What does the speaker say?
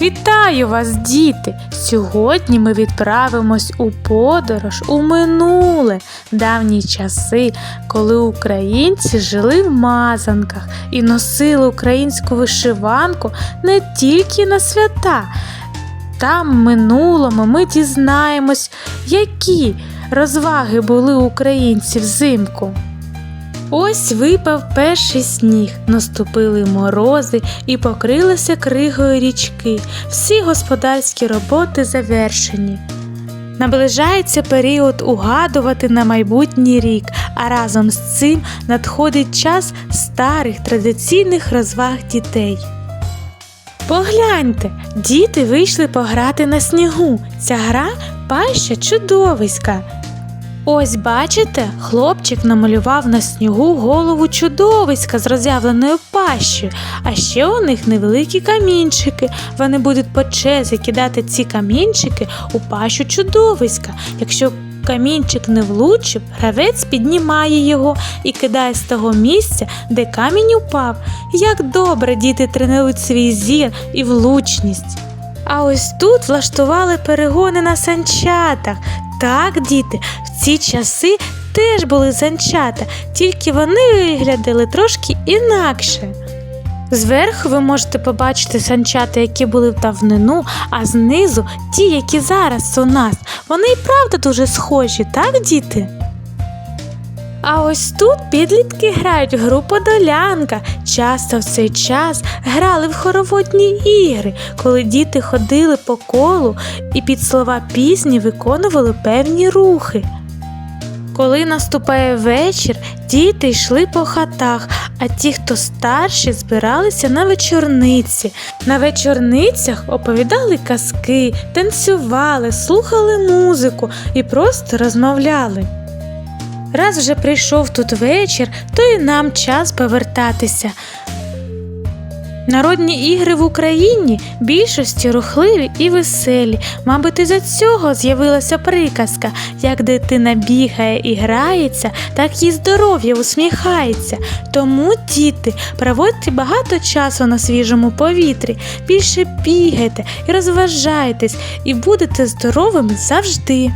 Вітаю вас, діти! Сьогодні ми відправимось у подорож у минуле давні часи, коли українці жили в мазанках і носили українську вишиванку не тільки на свята. Там в минулому ми дізнаємось, які розваги були українців взимку. Ось випав перший сніг, наступили морози і покрилися кригою річки. Всі господарські роботи завершені. Наближається період угадувати на майбутній рік, а разом з цим надходить час старих традиційних розваг дітей. Погляньте, діти вийшли пограти на снігу. Ця гра паща чудовиська. Ось бачите, хлопчик намалював на снігу голову чудовиська з роз'явленою пащею, а ще у них невеликі камінчики. Вони будуть по черзі кидати ці камінчики у пащу чудовиська. Якщо камінчик не влучив, гравець піднімає його і кидає з того місця, де камінь упав. Як добре діти тренують свій зір і влучність. А ось тут влаштували перегони на санчатах. Так, діти, в ці часи теж були занчата, тільки вони виглядали трошки інакше. Зверху ви можете побачити санчата, які були в давнину, а знизу ті, які зараз у нас. Вони і правда дуже схожі, так, діти? А ось тут підлітки грають в гру Подолянка. Часто в цей час грали в хороводні ігри, коли діти ходили по колу і під слова пісні виконували певні рухи. Коли наступає вечір, діти йшли по хатах, а ті, хто старші, збиралися на вечорниці. На вечорницях оповідали казки, танцювали, слухали музику і просто розмовляли. Раз вже прийшов тут вечір, то і нам час повертатися. Народні ігри в Україні більшості рухливі і веселі. Мабуть, із за цього з'явилася приказка: як дитина бігає і грається, так і здоров'я усміхається. Тому, діти, проводьте багато часу на свіжому повітрі, більше бігайте і розважайтесь, і будете здоровими завжди.